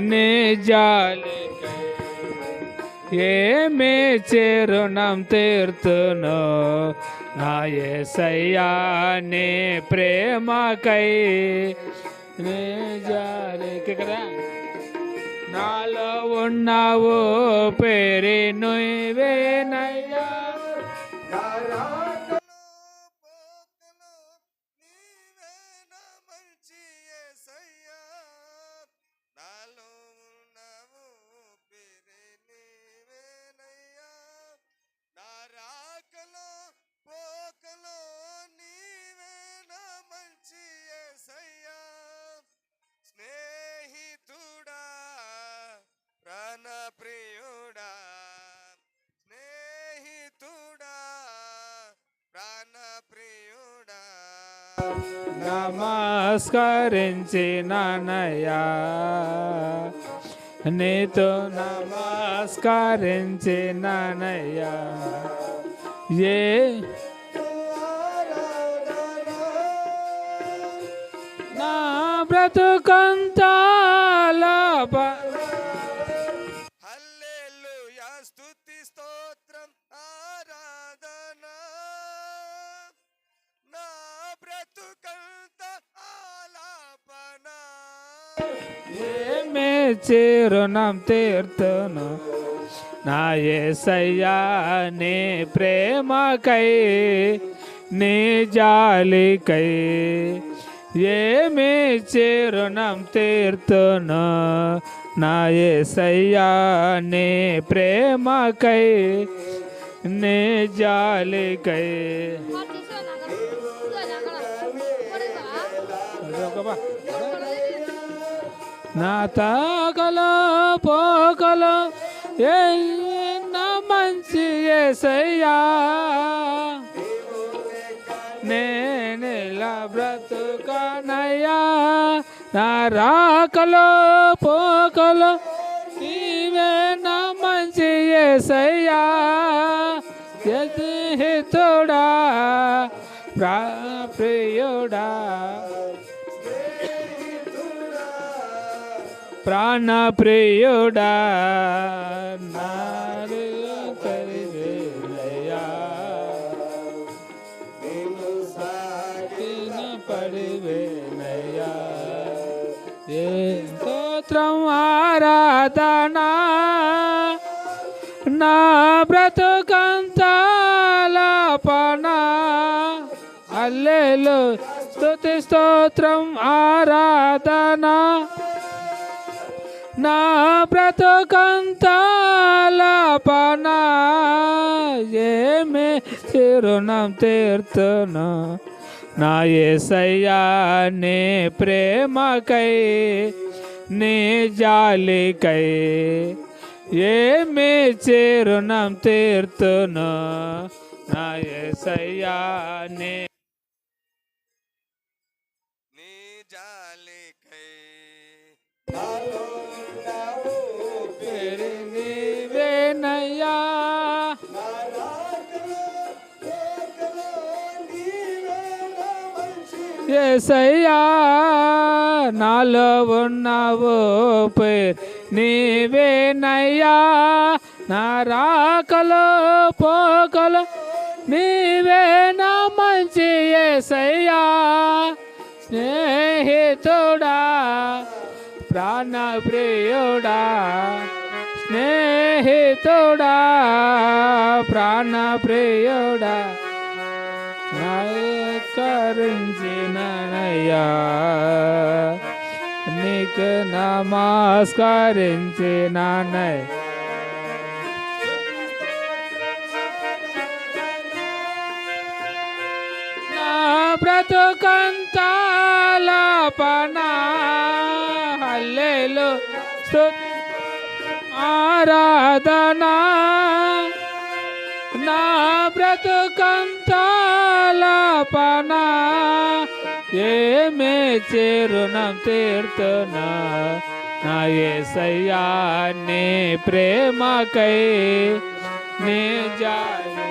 నీ జాలి ఏమే చేరుణం తీర్తును నా ఏసయ్యా నీ ప్రేమకై నీ జాలికి కదా నాలో ఉన్నావు పేరి నువ్వేనయ్యా నమస్కరించిననయ్యా నీతో నమస్కరించిననయ్యా ఏ నా బ్రతుకంతాలప ఏమే చిరుణం తీర్తును నా ఏసయ్యా నీ ప్రేమకై నీ జాలికై ఏమి చిరుణం తీర్తును నా ఏసయ్యా నీ ప్రేమకై నీ జాలికై నా తాకలో పోకలో ఏ నా మంచి ఏసయ్యా నేనెలా బ్రతుకనయ్యా నా రాకలో పోకలో నీవే నా మంచి ఏసయ్యా హితుడా ప్రా ప్రియుడా ప్రాణ ప్రియుడా స్తోత్రం ఆరాధనా నా బ్రతుకంతాలపనా అల్లెలు స్తుతి స్తోత్రం ఆరాధనా నా బ్రతుకంతాలపనా ఏమే చిరుణం తీర్తును నా ఏసయ్యా నీ ప్రేమకై నీ జాలికై ఏమి చిరుణం తీర్తును నా ఏసయ్యా నీ నీ జాలికై పేరు ఏసయ్యా నాలో ఉన్నావు పేరు నీవేనయ్యా. నా రాకలు పోకలు నీవే నా మంచి ఏసయ్యా. స్నేహితుడా ప్రాణప్రియుడా స్నేహితుడా ప్రాణప్రియుడా. ప్రియుడా నీకు నమస్కరించినయ్య నా బ్రతుకంతాలపనా హల్లెలు ఆరాధనా. నా పాపనా ఏమే చేరునం తీర్తనా నా ఏసయ్యా నీ ప్రేమకై నే జాను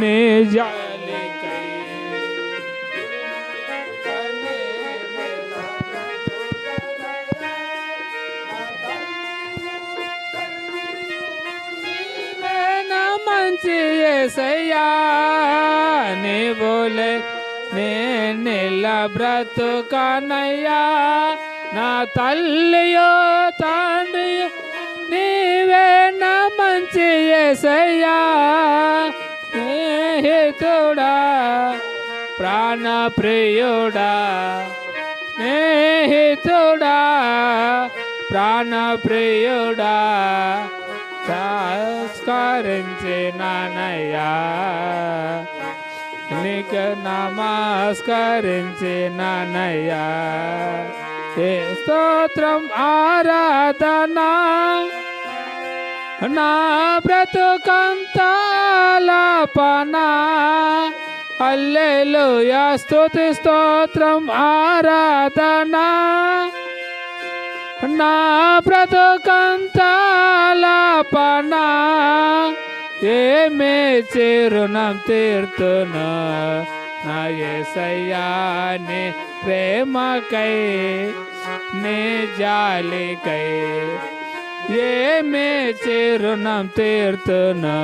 నే జాను మంచి ఏసయ్యా నీవులే నేనెల్ల బ్రతుకనయ్యా నా తల్లియో తండ్రియో నీవే నా మంచి ఏసయ్యా. స్నేహితుడా ప్రాణప్రియుడా. స్నేహితుడా ప్రాణప్రియుడా. సంస్కరించినానయ్యా నీకు నమస్కరించినానయ్యా. ఏ స్తోత్రం ఆరాధనా నా బ్రతుకంతాలపనా. అల్లెలుయా స్తుతి స్తోత్రం ఆరాధనా. నా బ్రతుకంతాలపనా ఏమే చిరుణం తీర్తును నా ఏసయ్యాని ప్రేమకై నీ జాలికై ఏమే చిరుణం తీర్తును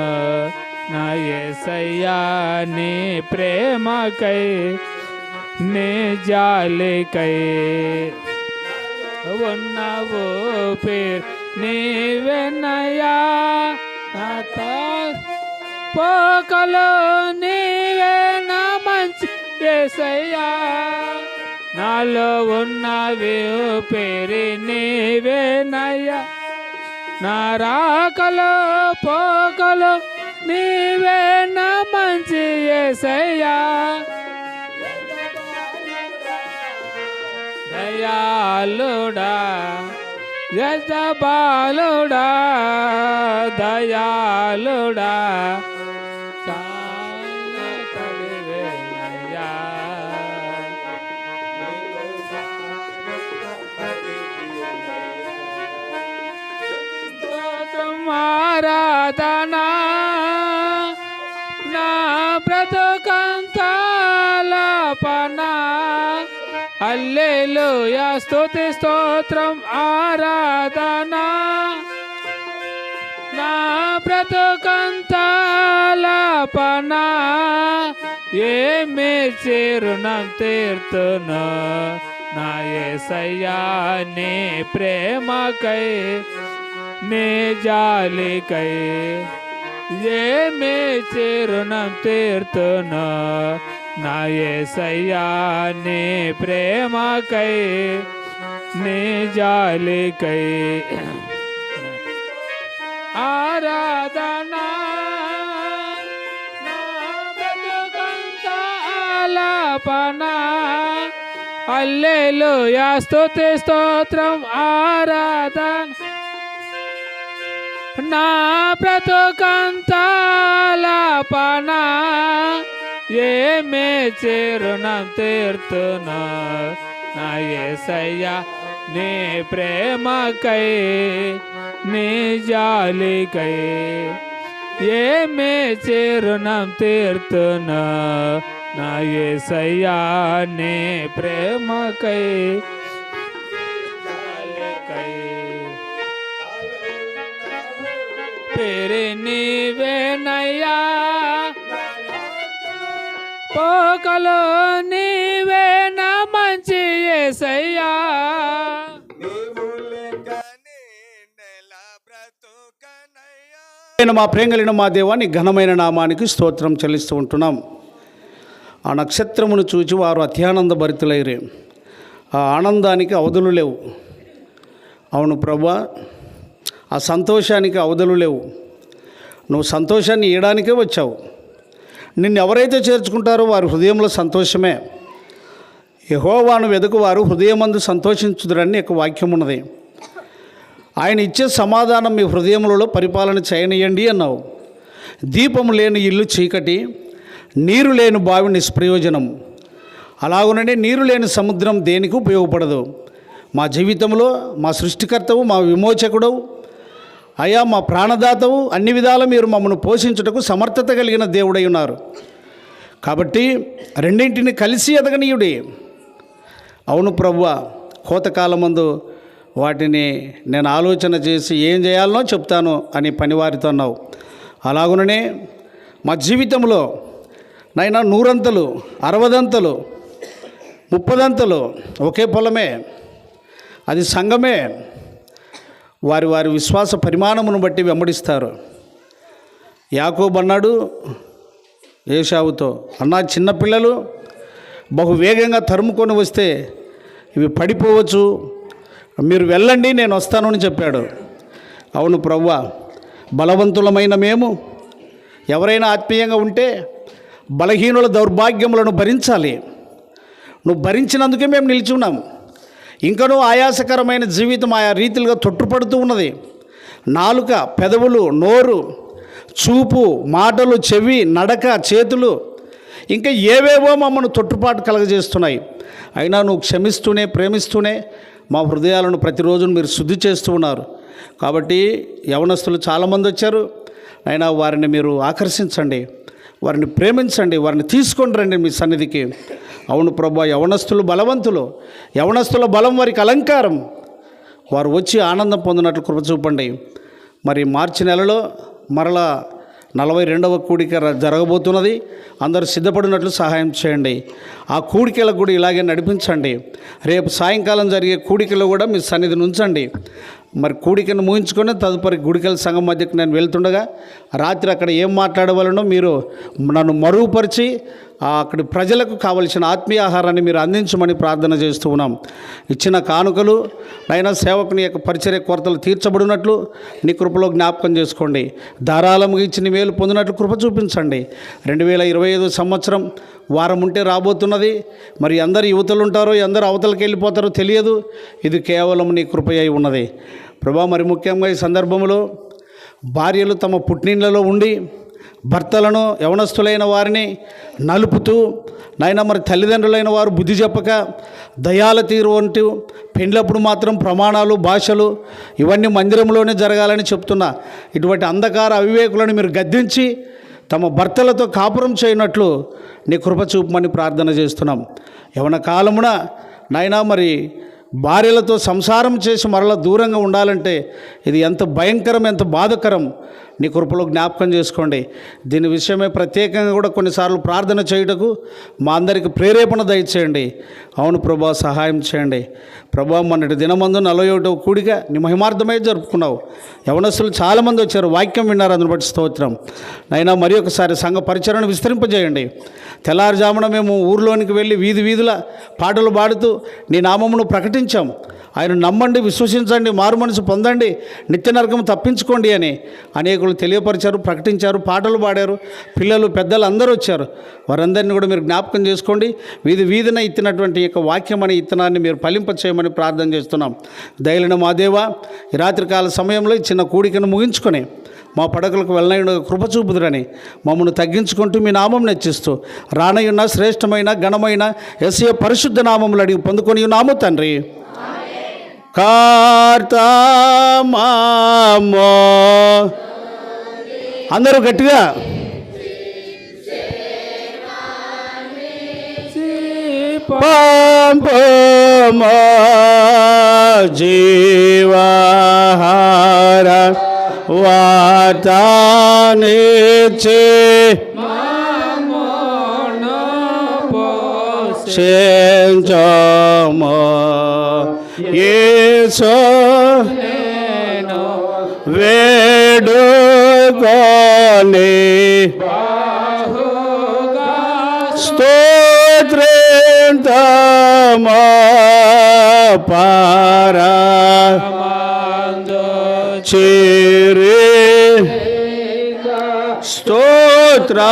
నా ఏసయ్యాని ప్రేమకై నీ జాలికై ఉన్నవు పేరు నీవెనయా నాత పోకలో నీవే నా మంచి ఏసయ్యా. నాలో ఉన్నవి పేరు నీవేనయ్యా. నా రాకలో పోకలు నీవే నా మంచి ఏసయ్యా. దయాళుడా యజబాలుడా. స్తోత్రం ఆరాధనా హల్లెలూయా స్తుతి స్తోత్రం ఆరాధనా. నా బ్రతుకంతాలపనా ఏమి చిరుణం తీర్తును? నా ఏసయ్యా నీ ప్రేమకై నీ జాలికై ఏమి చిరుణం తీర్తును? నా ఏసయ్యా నీ ప్రేమకై నీ జాలికై. ఆరాధనా నా అల్లెలు ఆలాపన స్తుతి స్తోత్రం ఆరాధన. నా బ్రతుకంతాలపన ఏమే చిరుణం తీర్తును నా ఏసయ్యా నీ ప్రేమకై నీ జాలికై ఏమే చిరుణం తీర్తును నా ఏసయ్యా నీ ప్రేమకై జాలికై పేరు నీవేనయ్యా పోకలో నీవే నా మంచి ఏసయ్యా. నేను మా ప్రేంగలిన మా దేవాన్ని ఘనమైన నామానికి స్తోత్రం చెల్లిస్తూ ఉంటున్నాం. ఆ నక్షత్రమును చూచి వారు అత్యానంద భరితులైరే. ఆ ఆనందానికి అవధులు లేవు. అవును ప్రభా ఆ సంతోషానికి అవధులు లేవు. నువ్వు సంతోషాన్ని ఇవ్వడానికే వచ్చావు. నిన్ను ఎవరైతే చేర్చుకుంటారో వారి హృదయంలో సంతోషమే. యహోవాను వెతుకు వారు హృదయమందు సంతోషించుదురని ఒక వాక్యం ఉన్నది. ఆయన ఇచ్చే సమాధానం మీ హృదయములలో పరిపాలన చేయనియండి అన్నావు. దీపము లేని ఇల్లు చీకటి నీరు లేని బావి నిష్ప్రయోజనం. అలాగుననే నీరు లేని సముద్రం దేనికి ఉపయోగపడదు? మా జీవితంలో మా సృష్టికర్తవు మా విమోచకుడవు అయ్యా మా ప్రాణదాతవు అన్ని విధాల మీరు మమ్మల్ని పోషించుటకు సమర్థత కలిగిన దేవుడై ఉన్నారు. కాబట్టి రెండింటిని కలిసి ఎదగనీయుడి. అవును ప్రభువ కోతకాలమందు వాటిని నేను ఆలోచన చేసి ఏం చేయాలనో చెప్తాను అని పనివారితో అన్నావు. అలాగుననే మా జీవితంలో నైనా నూరంతలు అరవదంతలు ముప్పదంతలు ఒకే పొలమే అది సంఘమే వారి వారి విశ్వాస పరిమాణమును బట్టి వెంబడిస్తారు. యాకోబు అన్నాడు ఏషావుతో అన్నా చిన్నపిల్లలు బహు వేగంగా తరుముకొని వస్తే ఇవి పడిపోవచ్చు. మీరు వెళ్ళండి నేను వస్తాను అని చెప్పాడు. అవును ప్రవ్వ బలవంతులమైన మేము ఎవరైనా ఆత్మీయంగా ఉంటే బలహీనుల దౌర్భాగ్యములను భరించాలి. నువ్వు భరించినందుకే మేము నిలిచి ఉన్నాం ఇంకనూ ఆయాసకరమైన జీవితం ఆయా రీతిలుగా తొట్టుపడుతూ ఉన్నది. నాలుక పెదవులు నోరు చూపు మాటలు చెవి నడక చేతులు ఇంకా ఏవేవో మమ్మల్ని తొట్టుపాటు కలగజేస్తున్నాయి. అయినా నువ్వు క్షమిస్తూనే ప్రేమిస్తూనే మా హృదయాలను ప్రతిరోజు మీరు శుద్ధి చేస్తూ ఉన్నారు. కాబట్టి యవనస్తులు చాలామంది వచ్చారు. అయినా వారిని మీరు ఆకర్షించండి. వారిని ప్రేమించండి వారిని తీసుకొని రండి మీ సన్నిధికి. అవును ప్రభా యవనస్తులు బలవంతులు. యవనస్తుల బలం వారికి అలంకారం. వారు వచ్చి ఆనందం పొందినట్లు కృప చూపండి. మరి మార్చి నెలలో మరలా నలభై రెండవ కూడిక జరగబోతున్నది. అందరూ సిద్ధపడినట్లు సహాయం చేయండి. ఆ కూడికలకు కూడా ఇలాగే నడిపించండి. రేపు సాయంకాలం జరిగే కూడికలో కూడా మీ సన్నిధిని ఉంచండి. మరి కూడికను ముగించుకొని తదుపరి గుడికల సంఘం మధ్యకు నేను వెళ్తుండగా రాత్రి అక్కడ ఏం మాట్లాడవలనో మీరు నన్ను మరుగుపరిచి అక్కడి ప్రజలకు కావలసిన ఆత్మీయ ఆహారాన్ని మీరు అందించమని ప్రార్థన చేస్తూ ఉన్నాం. ఇచ్చిన కానుకలు అయినా సేవకుని యొక్క పరిచర్య కొరతలు తీర్చబడినట్లు నీ కృపలో జ్ఞాపకం చేసుకోండి. ధారాళముగా ఇచ్చిన మేలు పొందినట్లు కృప చూపించండి. రెండు వేల ఇరవై ఐదు సంవత్సరం వారం ఉంటే రాబోతున్నది. మరి అందరు యువతలు ఉంటారో అందరు అవతలకి వెళ్ళిపోతారో తెలియదు. ఇది కేవలం నీ కృప అయి ఉన్నది. ప్రభా మరి ముఖ్యంగా ఈ సందర్భంలో భార్యలు తమ పుట్టినిళ్ళలో ఉండి భర్తలను యవనస్తులైన వారిని నలుపుతూ నాయన మరి తల్లిదండ్రులైన వారు బుద్ధి చెప్పక దయాల తీరు వంటి పెండ్లప్పుడు మాత్రం ప్రమాణాలు భాషలు ఇవన్నీ మందిరంలోనే జరగాలని చెప్తున్నా. ఇటువంటి అంధకార అవివేకులను మీరు గద్దించి తమ భర్తలతో కాపురం చేయనట్లు నీ కృప చూపమని ప్రార్థన చేస్తున్నాం. యవన కాలమున నాయనా మరి భార్యలతో సంసారం చేసి మరలా దూరంగా ఉండాలంటే ఇది ఎంత భయంకరం ఎంత బాధకరం. నీ కృపలో జ్ఞాపకం చేసుకోండి. దీని విషయమే ప్రత్యేకంగా కూడా కొన్నిసార్లు ప్రార్థన చేయుటకు మా అందరికి ప్రేరేపణ దయచేయండి. అవును ప్రభా సహాయం చేయండి. ప్రభా మొన్నటి దినమందు నలభై ఒకటో కూడిక నీ మహిమార్థమై జరుపుకున్నావు. యవనస్తులు చాలామంది వచ్చారు. వాక్యం విన్నారు. అందుని బట్టి స్తోత్రం. నైనా మరి ఒకసారి సంఘ పరిచరణను విస్తరింపజేయండి. తెల్లారుజామున మేము ఊర్లోనికి వెళ్ళి వీధి వీధుల పాటలు పాడుతూ నీ నామమును ప్రకటించాం. ఆయన నమ్మండి విశ్వసించండి మారు మనసు పొందండి నిత్య నరకం తప్పించుకోండి అని అనేకులు తెలియపరిచారు ప్రకటించారు పాటలు పాడారు పిల్లలు పెద్దలు అందరూ వచ్చారు. వారందరినీ కూడా మీరు జ్ఞాపకం చేసుకోండి. వీధి వీధిన ఇత్తినటువంటి యొక్క వాక్యం అనే ఇత్తనాన్ని మీరు ఫలింప చేయమని ప్రార్థన చేస్తున్నాం. దయలిన మాదేవ ఈ రాత్రికాల సమయంలో చిన్న కూడికను ముగించుకొని మా పడకలకు వెళ్ళనైన కృప చూపుదురని మమ్మల్ని తగ్గించుకుంటూ మీ నామం నెచ్చిస్తూ రానయున్న శ్రేష్టమైన ఘనమైన ఎస్ఏ పరిశుద్ధ నామములు అడిగి పొందుకొని నాము తండ్రి. కార్తమామో అందరూ గట్టిగా. పంపమో జీవహార senjama yeso vedu gane stotrentama para chere stotra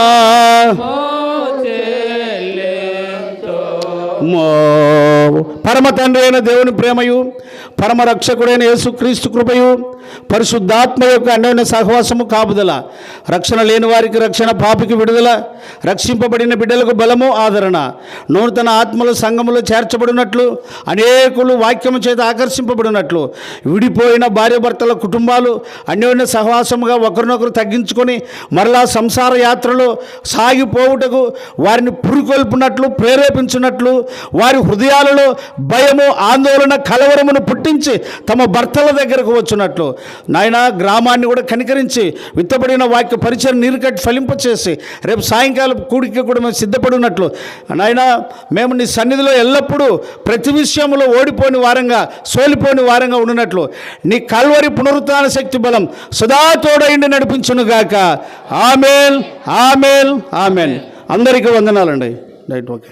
స్తోత్ర ప్రభావము పరమ తండ్రి అయిన దేవుని ప్రేమయు పరమరక్షకుడైన యేసుక్రీస్తు కృపయు పరిశుద్ధాత్మ యొక్క అన్యోన్య సహవాసము కాపుదల రక్షణ లేని వారికి రక్షణ పాపికి విడుదల రక్షింపబడిన బిడ్డలకు బలము ఆదరణ. నూతన ఆత్మలు సంఘములో చేర్చబడినట్లు అనేకులు వాక్యము చేత ఆకర్షింపబడినట్లు విడిపోయిన భార్యాభర్తల కుటుంబాలు అన్యోన్య సహవాసముగా ఒకరినొకరు తగ్గించుకొని మరలా సంసార యాత్రలో సాగిపోవుటకు వారిని పురికొల్పునట్లు ప్రేరేపించినట్లు వారి హృదయాలలో భయము ఆందోళన కలవరమును పుట్టించి తమ భర్తల దగ్గరకు వచ్చినట్లు. నాయన గ్రామాన్ని కూడా కనికరించి విత్తబడిన వాక్య పరిచయం నీరు కట్టి ఫలింపచేసి రేపు సాయంకాలం కూడికి కూడా మేము సిద్ధపడి ఉన్నట్లు నాయన మేము నీ సన్నిధిలో ఎల్లప్పుడూ ప్రతి విషయంలో ఓడిపోని వారంగా సోలిపోని వారంగా ఉండినట్లు. నీ కల్వరి పునరుత్న శక్తి బలం సదా తోడైండి నడిపించునుగాక ఆమెన్ ఆమెన్ ఆమెన్. అందరికీ వందనాలండి. Right okay.